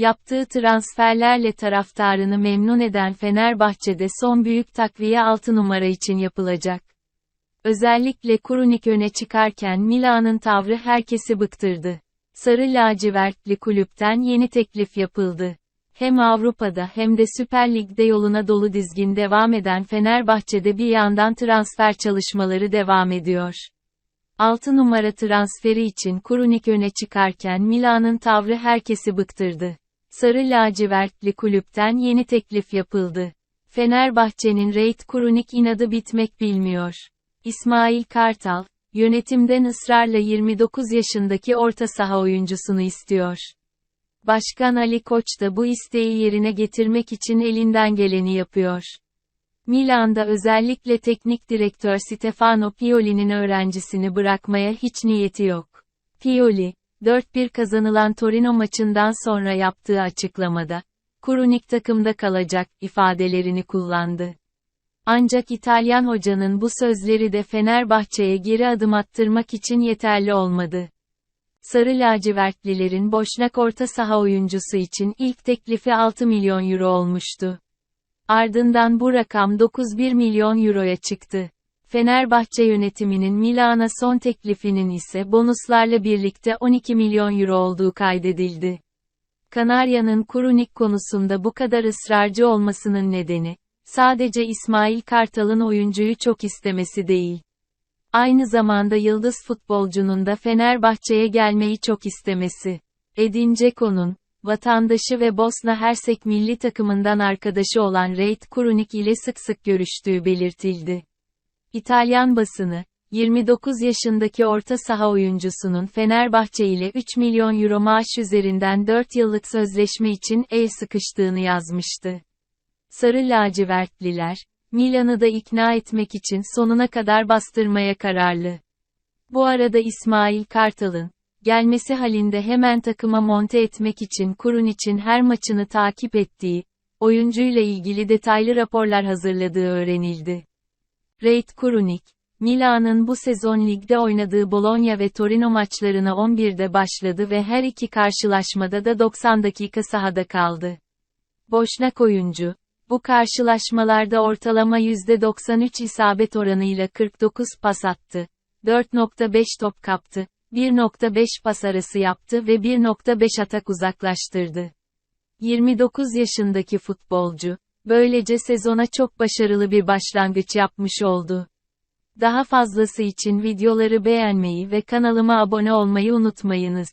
Yaptığı transferlerle taraftarını memnun eden Fenerbahçe'de son büyük takviye 6 numara için yapılacak. Özellikle Kurunik öne çıkarken Milan'ın tavrı herkesi bıktırdı. Sarı lacivertli kulüpten yeni teklif yapıldı. Hem Avrupa'da hem de Süper Lig'de yoluna dolu dizgin devam eden Fenerbahçe'de bir yandan transfer çalışmaları devam ediyor. 6 numara transferi için Kurunik öne çıkarken Milan'ın tavrı herkesi bıktırdı. Sarı lacivertli kulüpten yeni teklif yapıldı. Fenerbahçe'nin Reit Kurunik inadı bitmek bilmiyor. İsmail Kartal, yönetimden ısrarla 29 yaşındaki orta saha oyuncusunu istiyor. Başkan Ali Koç da bu isteği yerine getirmek için elinden geleni yapıyor. Milan'da özellikle teknik direktör Stefano Pioli'nin öğrencisini bırakmaya hiç niyeti yok. Pioli, 4-1 kazanılan Torino maçından sonra yaptığı açıklamada, Kurunik takımda kalacak ifadelerini kullandı. Ancak İtalyan hocanın bu sözleri de Fenerbahçe'ye geri adım attırmak için yeterli olmadı. Sarı lacivertlilerin boşnak orta saha oyuncusu için ilk teklifi 6 milyon euro olmuştu. Ardından bu rakam 9,1 milyon euroya çıktı. Fenerbahçe yönetiminin Milan'a son teklifinin ise bonuslarla birlikte 12 milyon euro olduğu kaydedildi. Kanarya'nın Kurunik konusunda bu kadar ısrarcı olmasının nedeni, sadece İsmail Kartal'ın oyuncuyu çok istemesi değil. Aynı zamanda yıldız futbolcunun da Fenerbahçe'ye gelmeyi çok istemesi. Edin Dzeko'nun, vatandaşı ve Bosna Hersek milli takımından arkadaşı olan Reit Kurunik ile sık sık görüştüğü belirtildi. İtalyan basını, 29 yaşındaki orta saha oyuncusunun Fenerbahçe ile 3 milyon euro maaş üzerinden 4 yıllık sözleşme için el sıkıştığını yazmıştı. Sarı lacivertliler, Milan'ı da ikna etmek için sonuna kadar bastırmaya kararlı. Bu arada İsmail Kartal'ın, gelmesi halinde hemen takıma monte etmek için Kurun için her maçını takip ettiği, oyuncuyla ilgili detaylı raporlar hazırladığı öğrenildi. Reit Kurunik, Milan'ın bu sezon ligde oynadığı Bologna ve Torino maçlarına 11'de başladı ve her iki karşılaşmada da 90 dakika sahada kaldı. Boşnak oyuncu, bu karşılaşmalarda ortalama %93 isabet oranıyla 49 pas attı. 4.5 top kaptı. 1.5 pas arası yaptı ve 1.5 atak uzaklaştırdı. 29 yaşındaki futbolcu, böylece sezona çok başarılı bir başlangıç yapmış oldu. Daha fazlası için videoları beğenmeyi ve kanalıma abone olmayı unutmayınız.